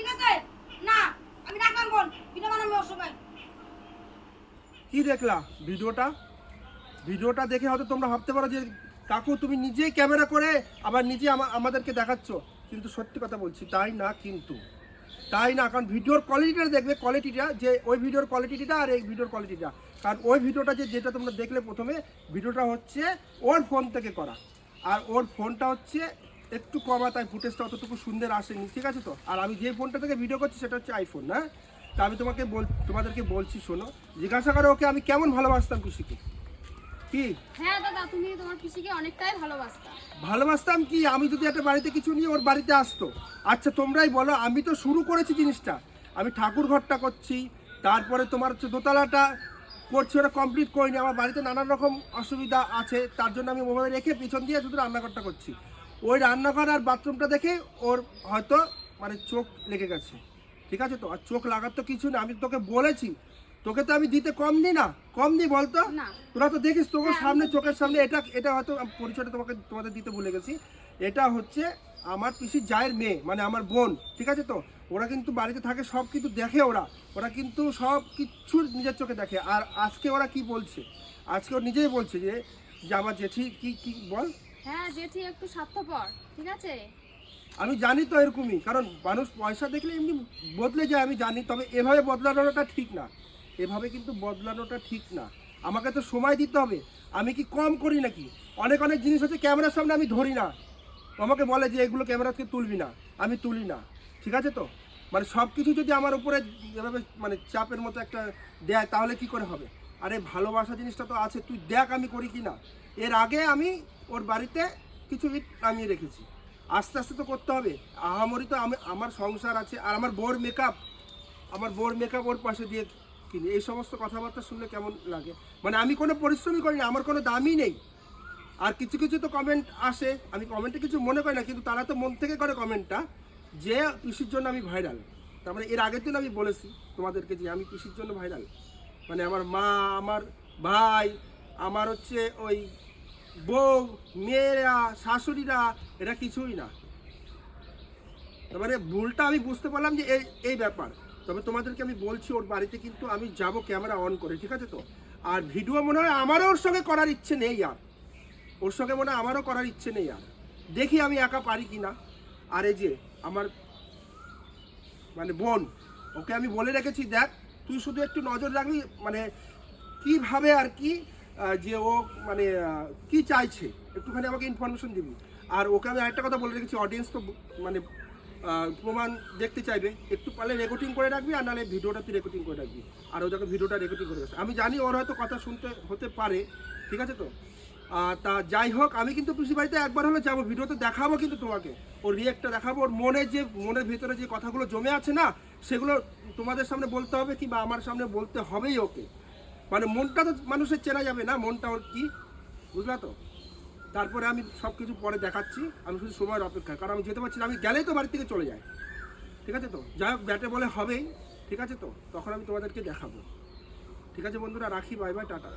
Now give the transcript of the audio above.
ঠিক আছে? না, আমি রাখলাম বোন। ভিডিও বানাবো ওর কি দেখলা ভিডিওটা? ভিডিওটা দেখে হয়তো তোমরা ভাবতে পারো যে, কাকু তুমি নিজেই ক্যামেরা করে আবার নিজে আমাদেরকে দেখাচ্ছ। কিন্তু সত্যি কথা বলছি, তাই না কিন্তু? তাই না, কারণ ভিডিওর কোয়ালিটিটা দেখবে কোয়ালিটিটা যে, ওই ভিডিওর কোয়ালিটিটা আর এই ভিডিওর কোয়ালিটিটা কারণ ওই ভিডিওটা যে, যেটা তোমরা দেখলে প্রথমে, ভিডিওটা হচ্ছে ওর ফোন থেকে করা। আর ওর ফোনটা হচ্ছে একটু কমা তাই ফুটেজটা অতটুকু সুন্দর আসেনি ঠিক আছে তো? আর আমি যে ফোনটা থেকে ভিডিও করছি সেটা হচ্ছে আইফোন না তা আমি তোমাকে বল তোমাদেরকে বলছি শোনো। জিজ্ঞাসা করো ওকে আমি কেমন ভালোবাসতাম কৃষিকে কি? হ্যাঁ দাদা তুমি তোমার পিসিকে অনেকটাই ভালোবাসতা। ভালোবাসতাম কি? আমি যদি একটা বাড়িতে কিছু নিয়ে ওর বাড়িতে আসতো। আচ্ছা তোমরাই বলো আমি তো শুরু করেছি জিনিসটা। আমি ঠাকুর ঘরটা করছি তারপরে তোমার হচ্ছে দোতলাটা করছি ওটা কমপ্লিট করিনি। আমার বাড়িতে নানান রকম অসুবিধা আছে তার জন্য আমি মোবাইল রেখে পিছন দিয়ে শুধু রান্নাঘরটা করছি। ওই রান্নাঘর আর বাথরুমটা দেখে ওর হয়তো মানে চোখ লেগে গেছে। ঠিক আছে তো? আর চোখ লাগার তো কিছু না আমি তোকে বলেছি তোকে তো আমি দিতে কম দিই না। কম দিই বলতো? তোরা তো দেখিস তোকে হ্যাঁ, সামনে চোখের সামনে এটা এটা হয়তো পরিচয়টা তোমাকে তোমাদের দিতে ভুলে গেছি। এটা হচ্ছে আমার পিসির জায়ের মেয়ে মানে আমার বোন। ঠিক আছে তো? ওরা কিন্তু বাড়িতে থাকে সব কিছু দেখে ওরা। ওরা কিন্তু সব কিছু নিজের চোখে দেখে। আর আজকে ওরা কি বলছে? আজকে ও নিজেই বলছে যে যে আমার জেঠি কি কি বল? হ্যাঁ জেঠি, একটু স্বার্থপর, ঠিক আছে? আমি জানি তো এরকমই, কারণ মানুষ পয়সা দেখলে এমনি বদলে যায়, আমি জানি, তবে এভাবে বদলানোটা ঠিক না। এভাবে কিন্তু বদলানোটা ঠিক না। আমাকে তো সময় দিতে হবে। আমি কি কম করি নাকি? অনেক অনেক জিনিস হচ্ছে ক্যামেরার সামনে আমি ধরি না। আমাকে বলে যে এগুলো ক্যামেরাতে তুলবি না। আমি তুলি না। ঠিক আছে তো? মানে সব কিছু যদি আমার উপরে এভাবে মানে চাপের মতো একটা দেয়, তাহলে কি করে হবে? আরে ভালোবাসা জিনিসটা তো আছে, তুই দেখ আমি করি কি না এর আগে আমি ওর বাড়িতে কিছু ইট নামিয়ে রেখেছি। আস্তে আস্তে তো করতে হবে। আহামরি তো আমি, আমার সংসার আছে আর আমার বোর মেকআপ আমার বোর মেকআপ ওর পাশে দিয়ে কিনি। এই সমস্ত কথাবার্তা শুনলে কেমন লাগে? মানে আমি কোনো পরিশ্রমই করি না, আমার কোনো দামই নেই। আর কিছু কিছু তো কমেন্ট আসে, আমি কমেন্টে কিছু মনে করি না, কিন্তু তারা তো মন থেকে করে কমেন্টটা যে পিসির জন্য আমি ভাইরাল তার মানে এর আগের দিন আমি বলেছি তোমাদেরকে যে আমি পিসির জন্য ভাইরাল মানে আমার মা, আমার ভাই, আমার হচ্ছে ওই বউ, মেয়েরা, শাশুড়িরা এটা কিছুই না। তার মানে ভুলটা আমি বুঝতে পারলাম যে এই এই ব্যাপার। তবে তোমাদেরকে আমি বলছি, ওর বাড়িতে কিন্তু আমি যাব ক্যামেরা অন করে, ঠিক আছে তো? আর ভিডিও মনে হয় আমারও ওর সঙ্গে করার ইচ্ছে নেই আর। ওর সঙ্গে মনে হয় আমারও করার ইচ্ছে নেই আর। দেখি আমি একা পারি কি না। আর এই যে আমার মানে বোন, ওকে আমি বলে রেখেছি, দেখ তুই শুধু একটু নজর রাখবি মানে কীভাবে আর কি যে ও মানে কি চাইছে, একটুখানি আমাকে ইনফরমেশন দিবি। আর ওকে আমি আরেকটা কথা বলে রেখেছি অডিয়েন্স তো মানে প্রমাণ দেখতে চাইবে। একটু পারলে রেকর্ডিং করে রাখবি, আর নাহলে ভিডিওটা তুই রেকর্ডিং করে রাখবি। আর ও যখন ভিডিওটা রেকর্ডিং করে আমি জানি ওর হয়তো কথা শুনতে হতে পারে, ঠিক আছে তো? তা যাই হোক, আমি কিন্তু পিসি বাড়িতে একবার হলে যাব, ভিডিওতে দেখাবো কিন্তু তোমাকে। ওর রিয়েক্টটা দেখাবো, ওর মনে যে, মনের ভিতরে যে কথাগুলো জমে আছে না, সেগুলো তোমাদের সামনে বলতে হবে কিংবা আমার সামনে বলতে হবেই ওকে। মানে মনটা তো মানুষের চেনা যাবে না, মনটা ওর কি, বুঝলা তো? তারপরে আমি সব কিছু পরে দেখাচ্ছি, আমি শুধু সময়ের অপেক্ষা, কারণ আমি যেতে পারছি না, আমি গেলেই তো বাড়ি থেকে চলে যাই। ঠিক আছে তো? যাই হোক, ব্যাটে বলে হবেই, ঠিক আছে তো? তখন আমি তোমাদেরকে দেখাবো। ঠিক আছে বন্ধুরা, রাখি, বাই বাই, টাটা।